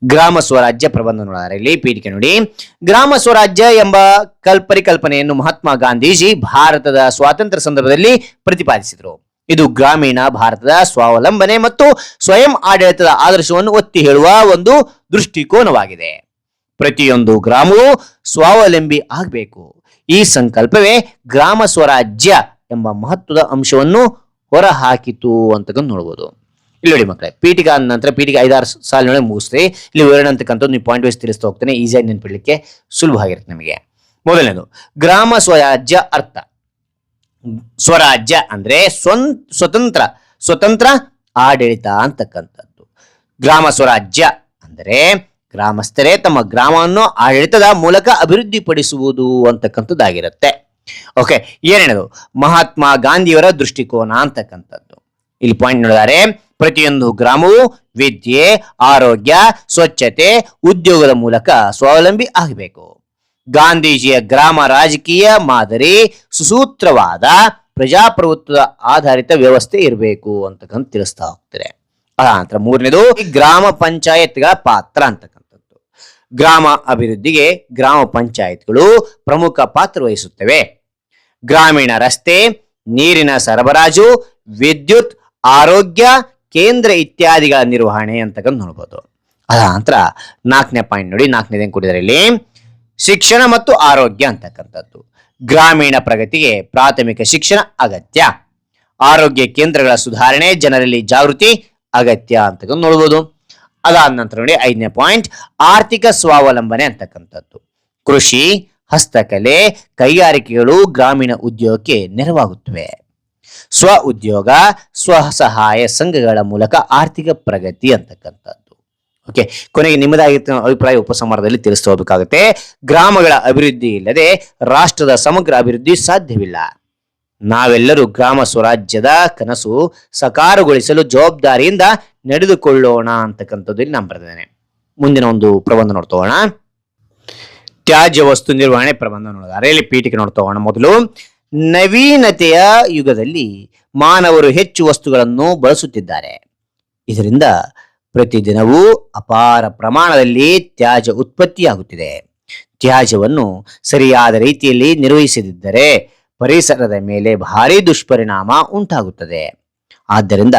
ಗ್ರಾಮ ಸ್ವರಾಜ್ಯ ಪ್ರಬಂಧ ನೋಡಿದರೆ ಇಲ್ಲಿ ಪೀಠಿಕೆ ನೋಡಿ. ಗ್ರಾಮ ಸ್ವರಾಜ್ಯ ಎಂಬ ಕಲ್ ಪರಿಕಲ್ಪನೆಯನ್ನು ಮಹಾತ್ಮ ಗಾಂಧೀಜಿ ಭಾರತದ ಸ್ವಾತಂತ್ರ್ಯ ಸಂದರ್ಭದಲ್ಲಿ ಪ್ರತಿಪಾದಿಸಿದರು. ಇದು ಗ್ರಾಮೀಣ ಭಾರತದ ಸ್ವಾವಲಂಬನೆ ಮತ್ತು ಸ್ವಯಂ ಆಡಳಿತದ ಆದರ್ಶವನ್ನು ಒತ್ತಿ ಹೇಳುವ ಒಂದು ದೃಷ್ಟಿಕೋನವಾಗಿದೆ. ಪ್ರತಿಯೊಂದು ಗ್ರಾಮವು ಸ್ವಾವಲಂಬಿ ಆಗಬೇಕು. ಈ ಸಂಕಲ್ಪವೇ ಗ್ರಾಮ ಸ್ವರಾಜ್ಯ ಎಂಬ ಮಹತ್ವದ ಅಂಶವನ್ನು ಹೊರಹಾಕಿತು ಅಂತಕ್ಕಂಥ ನೋಡ್ಬೋದು. ಇಲ್ಲಿ ನೋಡಿ ಮಕ್ಕಳೇ, ಪೀಠಿಗೆ ಆದ ನಂತರ ಪೀಠಿಗೆ ಐದಾರು ಸಾಲಿನೊಳಗೆ ಮುಗಿಸ್ರಿ. ಇಲ್ಲಿ ವಿವರಣೆ ಅಂತಕ್ಕಂಥದ್ದು ನೀವು ಪಾಯಿಂಟ್ ವೈಸ್ ತಿಳಿಸ್ತಾ ಹೋಗ್ತೇನೆ ಈಸಿಯಾಗಿ ನೆನ್ಪಿಡ್ಲಿಕ್ಕೆ ಸುಲಭ ಆಗಿರುತ್ತೆ ನಮಗೆ. ಮೊದಲನೇದು, ಗ್ರಾಮ ಸ್ವರಾಜ್ಯ ಅರ್ಥ. ಸ್ವರಾಜ್ಯ ಅಂದ್ರೆ ಸ್ವತಂತ್ರ ಸ್ವತಂತ್ರ ಆಡಳಿತ ಅಂತಕ್ಕಂಥದ್ದು ಗ್ರಾಮ ಸ್ವರಾಜ್ಯ ಅಂದರೆ ಗ್ರಾಮಸ್ಥರೇ ತಮ್ಮ ಗ್ರಾಮವನ್ನು ಆಡಳಿತದ ಮೂಲಕ ಅಭಿವೃದ್ಧಿಪಡಿಸುವುದು ಅಂತಕ್ಕಂಥದ್ದಾಗಿರುತ್ತೆ. ಓಕೆ ಏನೇನದು? ಮಹಾತ್ಮ ಗಾಂಧಿಯವರ ದೃಷ್ಟಿಕೋನ ಅಂತಕ್ಕಂಥದ್ದು. ಇಲ್ಲಿ ಪಾಯಿಂಟ್ ನೋಡಿದರೆ, ಪ್ರತಿಯೊಂದು ಗ್ರಾಮವು ವಿದ್ಯೆ, ಆರೋಗ್ಯ, ಸ್ವಚ್ಛತೆ, ಉದ್ಯೋಗದ ಮೂಲಕ ಸ್ವಾವಲಂಬಿ ಆಗಬೇಕು. ಗಾಂಧೀಜಿಯ ಗ್ರಾಮ ರಾಜಕೀಯ ಮಾದರಿ, ಸುಸೂತ್ರವಾದ, ಪ್ರಜಾಪ್ರಭುತ್ವದ ಆಧಾರಿತ ವ್ಯವಸ್ಥೆ ಇರಬೇಕು ಅಂತಕ್ಕಂಥ ತಿಳಿಸ್ತಾ ಹೋಗ್ತಾರೆ. ಆ ನಂತರ ಮೂರನೇದು ಗ್ರಾಮ ಪಂಚಾಯತ್ಗಳ ಪಾತ್ರ ಅಂತಕ್ಕಂಥದ್ದು. ಗ್ರಾಮ ಅಭಿವೃದ್ಧಿಗೆ ಗ್ರಾಮ ಪಂಚಾಯತ್ಗಳು ಪ್ರಮುಖ ಪಾತ್ರ ವಹಿಸುತ್ತವೆ. ಗ್ರಾಮೀಣ ರಸ್ತೆ, ನೀರಿನ ಸರಬರಾಜು, ವಿದ್ಯುತ್, ಆರೋಗ್ಯ, ಕೇಂದ್ರ ಇತ್ಯಾದಿಗಳ ನಿರ್ವಹಣೆ ಅಂತಕ್ಕಂಥ ನೋಡ್ಬೋದು. ಅದ ನಂತರ ನಾಲ್ಕನೇ ಪಾಯಿಂಟ್ ನೋಡಿ ನಾಲ್ಕನೇದೇನು ಕೊಟ್ಟಿದ್ದಾರೆ ಇಲ್ಲಿ? ಶಿಕ್ಷಣ ಮತ್ತು ಆರೋಗ್ಯ ಅಂತಕ್ಕಂಥದ್ದು. ಗ್ರಾಮೀಣ ಪ್ರಗತಿಗೆ ಪ್ರಾಥಮಿಕ ಶಿಕ್ಷಣ ಅಗತ್ಯ. ಆರೋಗ್ಯ ಕೇಂದ್ರಗಳ ಸುಧಾರಣೆ, ಜನರಲ್ಲಿ ಜಾಗೃತಿ ಅಗತ್ಯ ಅಂತಕ್ಕಂಥ ನೋಡ್ಬೋದು. ಅದಾದ ನಂತರ ನೋಡಿ ಐದನೇ ಪಾಯಿಂಟ್ ಆರ್ಥಿಕ ಸ್ವಾವಲಂಬನೆ ಅಂತಕ್ಕಂಥದ್ದು. ಕೃಷಿ, ಹಸ್ತಕಲೆ, ಕೈಗಾರಿಕೆಗಳು ಗ್ರಾಮೀಣ ಉದ್ಯೋಗಕ್ಕೆ ನೆರವಾಗುತ್ತವೆ. ಸ್ವ ಉದ್ಯೋಗ ಸ್ವಸಹಾಯ ಸಂಘಗಳ ಮೂಲಕ ಆರ್ಥಿಕ ಪ್ರಗತಿ ಅಂತಕ್ಕಂಥದ್ದು. ಓಕೆ ಕೊನೆಗೆ ನಿಮ್ಮದಾಗಿರ್ತ ಅಭಿಪ್ರಾಯ ಉಪಸಂಹಾರದಲ್ಲಿ ತಿಳಿಸ್ತಾ ಗ್ರಾಮಗಳ ಅಭಿವೃದ್ಧಿ ಇಲ್ಲದೆ ರಾಷ್ಟ್ರದ ಸಮಗ್ರ ಅಭಿವೃದ್ಧಿ ಸಾಧ್ಯವಿಲ್ಲ. ನಾವೆಲ್ಲರೂ ಗ್ರಾಮ ಸ್ವರಾಜ್ಯದ ಕನಸು ಸಕಾರಗೊಳಿಸಲು ಜವಾಬ್ದಾರಿಯಿಂದ ನಡೆದುಕೊಳ್ಳೋಣ ಅಂತಕ್ಕಂಥದ್ದು ಇಲ್ಲಿ ನಾನು ಬರೆದಿದ್ದೇನೆ. ಮುಂದಿನ ಒಂದು ಪ್ರಬಂಧ ನೋಡ್ತೋಣ ತ್ಯಾಜ್ಯ ವಸ್ತು ನಿರ್ವಹಣೆ ಪ್ರಬಂಧ ನೋಡಿದ್ದಾರೆ ಇಲ್ಲಿ ಪೀಠಿಕೆ ನೋಡ್ತೋಣ ಮೊದಲು. ನವೀನತೆಯ ಯುಗದಲ್ಲಿ ಮಾನವರು ಹೆಚ್ಚು ವಸ್ತುಗಳನ್ನು ಬಳಸುತ್ತಿದ್ದಾರೆ. ಇದರಿಂದ ಪ್ರತಿದಿನವೂ ಅಪಾರ ಪ್ರಮಾಣದಲ್ಲಿ ತ್ಯಾಜ್ಯ ಉತ್ಪತ್ತಿಯಾಗುತ್ತಿದೆ. ತ್ಯಾಜ್ಯವನ್ನು ಸರಿಯಾದ ರೀತಿಯಲ್ಲಿ ನಿರ್ವಹಿಸದಿದ್ದರೆ ಪರಿಸರದ ಮೇಲೆ ಭಾರಿ ದುಷ್ಪರಿಣಾಮ ಉಂಟಾಗುತ್ತದೆ. ಆದ್ದರಿಂದ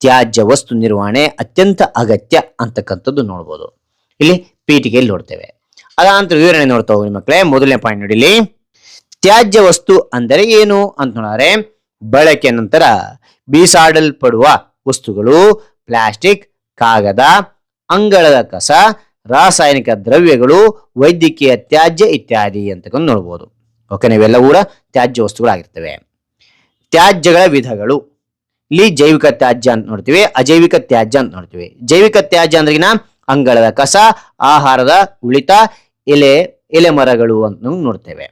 ತ್ಯಾಜ್ಯ ವಸ್ತು ನಿರ್ವಹಣೆ ಅತ್ಯಂತ ಅಗತ್ಯ ಅಂತಕ್ಕಂಥದ್ದು ನೋಡ್ಬೋದು. ಇಲ್ಲಿ ಪೀಠಿಗೆಯಲ್ಲಿ ನೋಡ್ತೇವೆ. ಅದಾನಂತರ ವಿವರಣೆ ನೋಡ್ತಾ ಹೋಗಿ ಮಕ್ಕಳೇ. ಮೊದಲನೇ ಪಾಯಿಂಟ್ ನೋಡಿ ತ್ಯಾಜ್ಯ ವಸ್ತು ಅಂದರೆ ಏನು ಅಂತ ನೋಡಿದ್ರೆ ಬಳಕೆ ನಂತರ ಬೀಸಾಡಲ್ಪಡುವ ವಸ್ತುಗಳು, ಪ್ಲಾಸ್ಟಿಕ್, ಕಾಗದ, ಅಂಗಳದ ಕಸ, ರಾಸಾಯನಿಕ ದ್ರವ್ಯಗಳು, ವೈದ್ಯಕೀಯ ತ್ಯಾಜ್ಯ ಇತ್ಯಾದಿ ಅಂತಕೊಂಡು ನೋಡ್ಬೋದು. ಓಕೆ ಇವೆಲ್ಲ ಕೂಡ ತ್ಯಾಜ್ಯ ವಸ್ತುಗಳಾಗಿರ್ತವೆ. ತ್ಯಾಜ್ಯಗಳ ವಿಧಗಳು. ಇಲ್ಲಿ ಜೈವಿಕ ತ್ಯಾಜ್ಯ ಅಂತ ನೋಡ್ತೀವಿ, ಅಜೈವಿಕ ತ್ಯಾಜ್ಯ ಅಂತ ನೋಡ್ತೀವಿ. ಜೈವಿಕ ತ್ಯಾಜ್ಯ ಅಂದ್ರಿಗಿನ ಅಂಗಳದ ಕಸ, ಆಹಾರದ ಉಳಿತ, ಎಲೆ ಎಲೆ ಮರಗಳು ಅಂತ ನೋಡ್ತೇವೆ.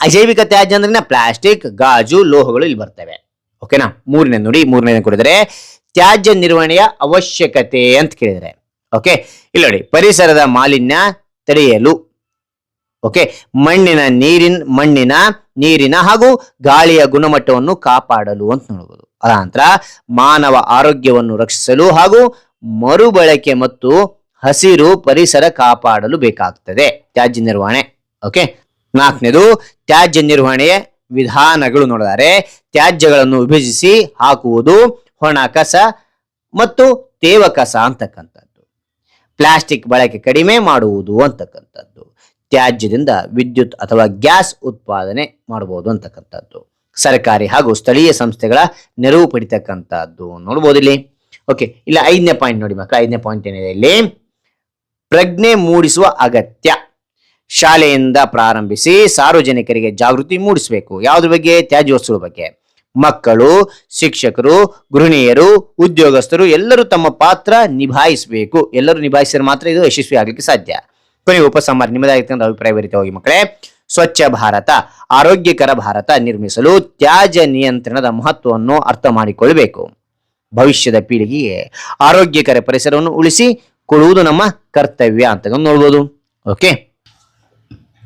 ಅಜೈವಿಕ ತ್ಯಾಜ್ಯ ಅಂದ್ರಿನ ಪ್ಲಾಸ್ಟಿಕ್, ಗಾಜು, ಲೋಹಗಳು ಇಲ್ಲಿ ಬರ್ತವೆ. ಓಕೆನಾ ಮೂರನೇ ನೋಡಿ ಮೂರನೇ ಕೊಡಿದರೆ, ತ್ಯಾಜ್ಯ ನಿರ್ವಹಣೆಯ ಅವಶ್ಯಕತೆ ಅಂತ ಕೇಳಿದರೆ. ಓಕೆ ಇಲ್ಲಿ ನೋಡಿ, ಪರಿಸರದ ಮಾಲಿನ್ಯ ತಡೆಯಲು ಓಕೆ ಮಣ್ಣಿನ ನೀರಿನ ಮಣ್ಣಿನ ನೀರಿನ ಹಾಗೂ ಗಾಳಿಯ ಗುಣಮಟ್ಟವನ್ನು ಕಾಪಾಡಲು ಅಂತ ನೋಡಬಹುದು ಅನಂತರ ಮಾನವ ಆರೋಗ್ಯವನ್ನು ರಕ್ಷಿಸಲು ಹಾಗೂ ಮರುಬಳಕೆ ಮತ್ತು ಹಸಿರು ಪರಿಸರ ಕಾಪಾಡಲು ಬೇಕಾಗ್ತದೆ. ತ್ಯಾಜ್ಯ ನಿರ್ವಹಣೆ. ಓಕೆ ನಾಲ್ಕನೇದು ತ್ಯಾಜ್ಯ ನಿರ್ವಹಣೆಯ ವಿಧಾನಗಳು ನೋಡಿದರೆ ತ್ಯಾಜ್ಯಗಳನ್ನು ವಿಭಜಿಸಿ ಹಾಕುವುದು ಒಣ ಕಸ ಮತ್ತು ತೇವ ಕಸ ಅಂತಕ್ಕಂಥದ್ದು. ಪ್ಲಾಸ್ಟಿಕ್ ಬಳಕೆ ಕಡಿಮೆ ಮಾಡುವುದು ಅಂತಕ್ಕಂಥದ್ದು. ತ್ಯಾಜ್ಯದಿಂದ ವಿದ್ಯುತ್ ಅಥವಾ ಗ್ಯಾಸ್ ಉತ್ಪಾದನೆ ಮಾಡಬಹುದು ಅಂತಕ್ಕಂಥದ್ದು. ಸರ್ಕಾರಿ ಹಾಗೂ ಸ್ಥಳೀಯ ಸಂಸ್ಥೆಗಳ ನೆರವು ಪಡಿತಕ್ಕಂಥದ್ದು. ನೋಡ್ಬೋದು ಇಲ್ಲಿ. ಓಕೆ ಇಲ್ಲ ಐದನೇ ಪಾಯಿಂಟ್ ನೋಡಿ ಮಕ್ಕಳ ಐದನೇ ಪಾಯಿಂಟ್ ಏನಿದೆ ಇಲ್ಲಿ. ಪ್ರಜ್ಞೆ ಮೂಡಿಸುವ ಅಗತ್ಯ. ಶಾಲೆಯಿಂದ ಪ್ರಾರಂಭಿಸಿ ಸಾರ್ವಜನಿಕರಿಗೆ ಜಾಗೃತಿ ಮೂಡಿಸಬೇಕು. ಯಾವ್ದ್ರ ಬಗ್ಗೆ? ತ್ಯಾಜ್ಯ ವಸ್ತುಗಳ ಬಗ್ಗೆ. ಮಕ್ಕಳು, ಶಿಕ್ಷಕರು, ಗೃಹಿಣಿಯರು, ಉದ್ಯೋಗಸ್ಥರು ಎಲ್ಲರೂ ತಮ್ಮ ಪಾತ್ರ ನಿಭಾಯಿಸಬೇಕು. ಎಲ್ಲರೂ ನಿಭಾಯಿಸಿದ್ರೆ ಮಾತ್ರ ಇದು ಯಶಸ್ವಿ ಆಗಲಿಕ್ಕೆ ಸಾಧ್ಯ. ಕೊನೆಯ ಉಪಸಂಹಾರ ನಿಮ್ಮದಾಗಿತ್ತು ಅಂತ ಅಭಿಪ್ರಾಯ ಹೋಗಿ ಮಕ್ಕಳೇ. ಸ್ವಚ್ಛ ಭಾರತ, ಆರೋಗ್ಯಕರ ಭಾರತ ನಿರ್ಮಿಸಲು ತ್ಯಾಜ್ಯ ನಿಯಂತ್ರಣದ ಮಹತ್ವವನ್ನು ಅರ್ಥ ಮಾಡಿಕೊಳ್ಳಬೇಕು ಭವಿಷ್ಯದ ಪೀಳಿಗೆಗೆ ಆರೋಗ್ಯಕರ ಪರಿಸರವನ್ನು ಉಳಿಸಿ ಕೊಡುವುದು ನಮ್ಮ ಕರ್ತವ್ಯ ಅಂತ ನೋಡ್ಬೋದು. ಓಕೆ?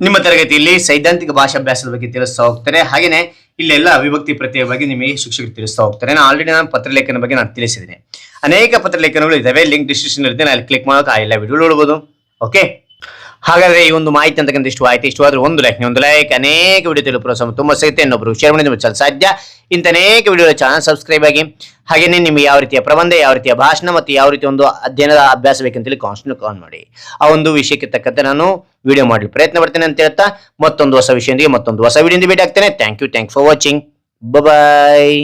ನಿಮ್ಮ ತರಗತಿಯಲ್ಲಿ ಸೈದ್ಧಾಂತಿಕ ಭಾಷಾಭ್ಯಾಸದ ಬಗ್ಗೆ ತಿಳಿಸ್ತಾ ಹೋಗ್ತಾರೆ ಹಾಗೆಯೇ ಇಲ್ಲೆಲ್ಲ ವಿಭಕ್ತಿ ಪ್ರತ್ಯಯ ಬಗ್ಗೆ ನಿಮಗೆ ಶಿಕ್ಷಕರು ತಿಳಿಸ್ತಾ ಹೋಗ್ತಾರೆ. ನಾನು ಆಲ್ರೆಡಿ ನಾನು ಪತ್ರಲೇಖನ ಬಗ್ಗೆ ನಾನು ತಿಳಿಸಿದ್ದೀನಿ. ಅನೇಕ ಪತ್ರಲೇಖನಗಳು ಇದ್ದಾವೆ ಲಿಂಕ್ ಡಿಸ್ಕ್ರಿಪ್ಷನ್ ಇರುತ್ತೆ. ನಾನು ಕ್ಲಿಕ್ ಮಾಡೋಕೆ ಆ ಎಲ್ಲ ವಿಡಿಯೋ ನೋಡ್ಬೋದು. ಓಕೆ ಹಾಗಾದ್ರೆ ಈ ಒಂದು ಮಾಹಿತಿ ಅಂತಕ್ಕಂಥ ಇಷ್ಟು ಆಯ್ತು. ಇಷ್ಟವಾದ್ರೆ ಒಂದು ಲೈಕ್ ಒಂದು ಲೈಕ್ ಅನೇಕ ವಿಡಿಯೋ ತುಂಬ ತುಂಬಾ ಸಿಗುತ್ತೆ ಇನ್ನೊಬ್ರು ಶೇರ್ ಮಾಡಿ ನಿಮಗೆ ಸಾಧ್ಯ. ಇಂಥ ಅನೇಕ ವಿಡಿಯೋ ಚಾನಲ್ ಸಬ್ಸ್ಕ್ರೈಬ್ ಆಗಿ ಹಾಗೆಯೇ ನಿಮಗೆ ಯಾವ ರೀತಿಯ ಪ್ರಬಂಧ, ಯಾವ ರೀತಿಯ ಭಾಷಣ ಮತ್ತು ಯಾವ ರೀತಿ ಒಂದು ಅಧ್ಯಯನದ ಅಭ್ಯಾಸ ಬೇಕಂತೇಳಿ ಕಾನ್ಸ್ಟೆಂಟ್ ಕಾಲ್ ಮಾಡಿ. ಆ ಒಂದು ವಿಷಯಕ್ಕೆ ತಕ್ಕಂತೆ ನಾನು ವಿಡಿಯೋ ಮಾಡಲು ಪ್ರಯತ್ನ ಪಡ್ತೇನೆ ಅಂತ ಹೇಳ್ತಾ, ಮತ್ತೊಂದು ಹೊಸ ವಿಷಯದೊಂದಿಗೆ ಮತ್ತೊಂದು ಹೊಸ ವಿಡಿಯೋದಿಂದ ಭೇಟಿ ಆಗ್ತೇನೆ thank you thank for watching bye